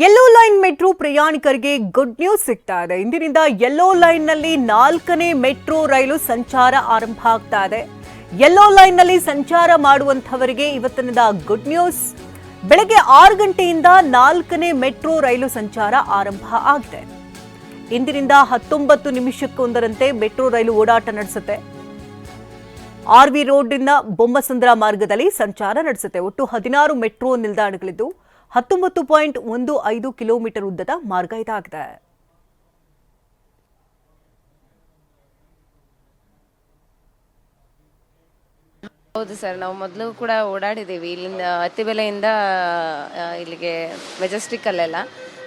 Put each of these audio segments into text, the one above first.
Yellow line metro ಪ್ರಯಾಣಿಕರಿಗೆ good news ಸಿಗ್ತಾ ಇದೆ. ಇಂದಿನಿಂದ ಯೆಲ್ಲೋ ಲೈನ್ನಲ್ಲಿ ನಾಲ್ಕನೇ ಮೆಟ್ರೋ ರೈಲು ಸಂಚಾರ ಆರಂಭ ಆಗ್ತಾ ಇದೆ. ಯೆಲ್ಲೋ ಲೈನ್ನಲ್ಲಿ ಸಂಚಾರ ಮಾಡುವಂತವರಿಗೆ ಇವತ್ತಿನಿಂದ ಗುಡ್ ನ್ಯೂಸ್ ಬೆಳಗ್ಗೆ ಆರು ಗಂಟೆಯಿಂದ ನಾಲ್ಕನೇ ಮೆಟ್ರೋ ರೈಲು ಸಂಚಾರ ಆರಂಭ ಆಗಿದೆ. ಇಂದಿನಿಂದ ಹತ್ತೊಂಬತ್ತು ನಿಮಿಷಕ್ಕೊಂದರಂತೆ ಮೆಟ್ರೋ ರೈಲು ಓಡಾಟ ನಡೆಸುತ್ತೆ. ಆರ್ ವಿ ರೋಡ್ನಿಂದ ಬೊಮ್ಮಸಂದ್ರ ಮಾರ್ಗದಲ್ಲಿ ಸಂಚಾರ ನಡೆಸುತ್ತೆ. ಒಟ್ಟು ಹದಿನಾರು ಮೆಟ್ರೋ ನಿಲ್ದಾಣಗಳಿದ್ದು ಹತ್ತೊಂಬತ್ತು ಪಾಯಿಂಟ್ ಒಂದು ಐದು ಕಿಲೋಮೀಟರ್ ಉದ್ದದ ಮಾರ್ಗ ಇದಾಗಿದೆ. ಹೌದು ಸರ್, ನಾವು ಮೊದಲು ಕೂಡ ಓಡಾಡಿದ್ದೀವಿ. ಇಲ್ಲಿಂದ ಅತ್ತಿಬೆಲೆಯಿಂದ ಬೆಲೆಯಿಂದ ಇಲ್ಲಿಗೆ ಮೆಜೆಸ್ಟಿಕ್ಕಲ್ಲೆಲ್ಲ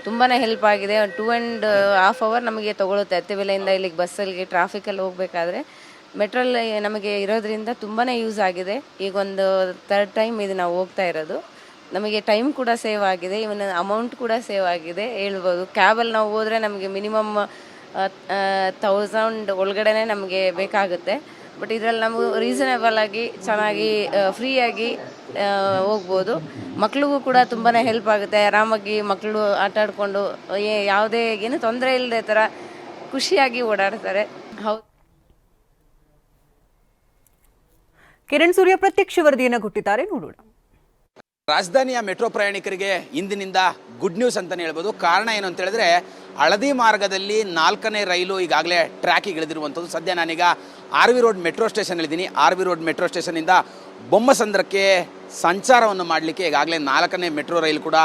ತುಂಬಾ ಹೆಲ್ಪ್ ಆಗಿದೆ. ಟೂ ಆ್ಯಂಡ್ ಹಾಫ್ ಅವರ್ ನಮಗೆ ತಗೊಳುತ್ತೆ. ಅತ್ತಿಬೆಲೆಯಿಂದ ಇಲ್ಲಿಗೆ ಬಸ್ಸಲ್ಲಿ ಟ್ರಾಫಿಕಲ್ಲಿ ಹೋಗಬೇಕಾದ್ರೆ. ಮೆಟ್ರೋಲ್ ನಮಗೆ ಇರೋದ್ರಿಂದ ತುಂಬಾ ಯೂಸ್ ಆಗಿದೆ. ಈಗ ಒಂದು ಥರ್ಡ್ ಟೈಮ್ ಇದು ನಾವು ಹೋಗ್ತಾ ಇರೋದು. ನಮಗೆ ಟೈಮ್ ಕೂಡ ಸೇವ್ ಆಗಿದೆ ಇವನ್ ಅಮೌಂಟ್ ಕೂಡ ಸೇವ್ ಆಗಿದೆ ಹೇಳ್ಬೋದು. ಕ್ಯಾಬಲ್ಲಿ ನಾವು ಹೋದರೆ ನಮಗೆ ಮಿನಿಮಮ್ ತೌಸಂಡ್ ಒಳಗಡೆನೆ ನಮಗೆ ಬೇಕಾಗುತ್ತೆ. ಬಟ್ ಇದರಲ್ಲಿ ನಮಗೂ ರೀಸನೇಬಲ್ ಆಗಿ, ಚೆನ್ನಾಗಿ ಫ್ರೀಯಾಗಿ ಹೋಗ್ಬೋದು. ಮಕ್ಳಿಗೂ ಕೂಡ ತುಂಬಾ ಹೆಲ್ಪ್ ಆಗುತ್ತೆ. ಆರಾಮಾಗಿ ಮಕ್ಕಳು ಆಟ ಆಡಿಕೊಂಡು ಯಾವುದೇ, ಏನು ತೊಂದರೆ ಇಲ್ಲದೆ ಥರ ಖುಷಿಯಾಗಿ ಓಡಾಡ್ತಾರೆ. ಹೌದು. ಕಿರಣ್ ಸೂರ್ಯ ಪ್ರತ್ಯಕ್ಷ ವರದಿಯನ್ನು ಕೊಟ್ಟಿದ್ದಾರೆ, ನೋಡೋಣ. ರಾಜಧಾನಿಯ ಮೆಟ್ರೋ ಪ್ರಯಾಣಿಕರಿಗೆ ಇಂದಿನಿಂದ ಗುಡ್ ನ್ಯೂಸ್ ಅಂತಲೇ ಹೇಳ್ಬೋದು. ಕಾರಣ ಏನು ಅಂತ ಹೇಳಿದ್ರೆ, ಹಳದಿ ಮಾರ್ಗದಲ್ಲಿ ನಾಲ್ಕನೇ ರೈಲು ಈಗಾಗಲೇ ಟ್ರ್ಯಾಕಿಗೆ ಇಳಿದಿರುವಂಥದ್ದು. ಸದ್ಯ ನಾನೀಗ R V road metro station ಇಳಿದ್ದೀನಿ R V road metro ಸ್ಟೇಷನಿಂದ ಬೊಮ್ಮಸಂದ್ರಕ್ಕೆ ಸಂಚಾರವನ್ನು ಮಾಡಲಿಕ್ಕೆ ಈಗಾಗಲೇ ನಾಲ್ಕನೇ ಮೆಟ್ರೋ ರೈಲು ಕೂಡ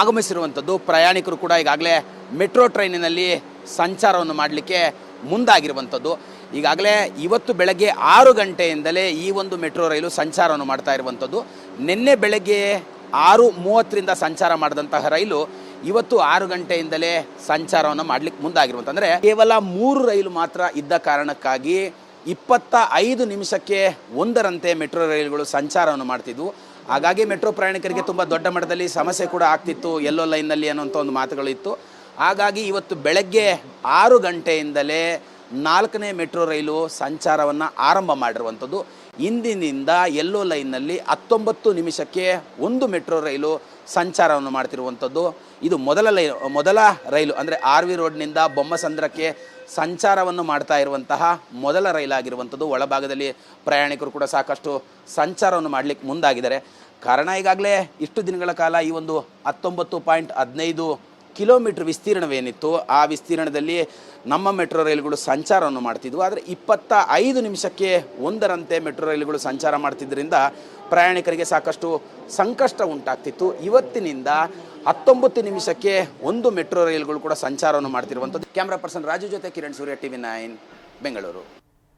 ಆಗಮಿಸಿರುವಂಥದ್ದು. ಪ್ರಯಾಣಿಕರು ಕೂಡ ಈಗಾಗಲೇ ಮೆಟ್ರೋ ಟ್ರೈನಿನಲ್ಲಿ ಸಂಚಾರವನ್ನು ಮಾಡಲಿಕ್ಕೆ ಮುಂದಾಗಿರುವಂಥದ್ದು. ಈಗಾಗಲೇ ಇವತ್ತು ಬೆಳಗ್ಗೆ ಆರು ಗಂಟೆಯಿಂದಲೇ ಈ ಒಂದು ಮೆಟ್ರೋ ರೈಲು ಸಂಚಾರವನ್ನು ಮಾಡ್ತಾ ಇರುವಂಥದ್ದು. ನಿನ್ನೆ ಬೆಳಗ್ಗೆ ಆರು ಮೂವತ್ತರಿಂದ ಸಂಚಾರ ಮಾಡಿದಂತಹ ರೈಲು ಇವತ್ತು ಆರು ಗಂಟೆಯಿಂದಲೇ ಸಂಚಾರವನ್ನು ಮಾಡಲಿಕ್ಕೆ ಮುಂದಾಗಿರುವಂಥ ಅಂದರೆ ಕೇವಲ ಮೂರು ರೈಲು ಮಾತ್ರ ಇದ್ದ ಕಾರಣಕ್ಕಾಗಿ ಇಪ್ಪತ್ತ ಐದು ನಿಮಿಷಕ್ಕೆ ಒಂದರಂತೆ ಮೆಟ್ರೋ ರೈಲುಗಳು ಸಂಚಾರವನ್ನು ಮಾಡ್ತಿದ್ವು. ಹಾಗಾಗಿ ಮೆಟ್ರೋ ಪ್ರಯಾಣಿಕರಿಗೆ ತುಂಬ ದೊಡ್ಡ ಮಟ್ಟದಲ್ಲಿ ಸಮಸ್ಯೆ ಕೂಡ ಆಗ್ತಿತ್ತು, ಎಲ್ಲೋ ಲೈನ್ನಲ್ಲಿ ಅನ್ನೋಂಥ ಒಂದು ಮಾತುಗಳು ಇತ್ತು. ಹಾಗಾಗಿ ಇವತ್ತು ಬೆಳಗ್ಗೆ ಆರು ಗಂಟೆಯಿಂದಲೇ ನಾಲ್ಕನೇ ಮೆಟ್ರೋ ರೈಲು ಸಂಚಾರವನ್ನು ಆರಂಭ ಮಾಡಿರುವಂಥದ್ದು. ಇಂದಿನಿಂದ ಎಲ್ಲೋ ಲೈನ್ನಲ್ಲಿ ಹತ್ತೊಂಬತ್ತು ನಿಮಿಷಕ್ಕೆ ಒಂದು ಮೆಟ್ರೋ ರೈಲು ಸಂಚಾರವನ್ನು ಮಾಡ್ತಿರುವಂಥದ್ದು. ಇದು ಮೊದಲ ಲೈ, ಮೊದಲ ರೈಲು, ಅಂದರೆ ಆರ್ ವಿ ರೋಡ್ನಿಂದ ಬೊಮ್ಮಸಂದ್ರಕ್ಕೆ ಸಂಚಾರವನ್ನು ಮಾಡ್ತಾ ಇರುವಂತಹ ಮೊದಲ ರೈಲಾಗಿರುವಂಥದ್ದು. ಒಳಭಾಗದಲ್ಲಿ ಪ್ರಯಾಣಿಕರು ಕೂಡ ಸಾಕಷ್ಟು ಸಂಚಾರವನ್ನು ಮಾಡಲಿಕ್ಕೆ ಮುಂದಾಗಿದ್ದಾರೆ. ಕಾರಣ ಈಗಾಗಲೇ ಇಷ್ಟು ದಿನಗಳ ಕಾಲ ಈ ಒಂದು ಹತ್ತೊಂಬತ್ತು ಪಾಯಿಂಟ್ ಹದಿನೈದು ಕಿಲೋಮೀಟರ್ ವಿಸ್ತೀರ್ಣವೇನಿತ್ತು, ಆ ವಿಸ್ತೀರ್ಣದಲ್ಲಿ ನಮ್ಮ ಮೆಟ್ರೋ ರೈಲುಗಳು ಸಂಚಾರವನ್ನು ಮಾಡ್ತಿದ್ವು. ಆದರೆ ಇಪ್ಪತ್ತ ಐದು ನಿಮಿಷಕ್ಕೆ ಒಂದರಂತೆ ಮೆಟ್ರೋ ರೈಲುಗಳು ಸಂಚಾರ ಮಾಡ್ತಿದ್ದರಿಂದ ಪ್ರಯಾಣಿಕರಿಗೆ ಸಾಕಷ್ಟು ಸಂಕಷ್ಟ ಉಂಟಾಗ್ತಿತ್ತು. ಇವತ್ತಿನಿಂದ ಹತ್ತೊಂಬತ್ತು ನಿಮಿಷಕ್ಕೆ ಒಂದು ಮೆಟ್ರೋ ರೈಲುಗಳು ಕೂಡ ಸಂಚಾರವನ್ನು ಮಾಡ್ತಿರುವಂಥದ್ದು. ಕ್ಯಾಮ್ರಾ ಪರ್ಸನ್ ರಾಜು ಜೊತೆ ಕಿರಣ್ ಸೂರ್ಯ, ಟಿವಿ ನೈನ್, ಬೆಂಗಳೂರು.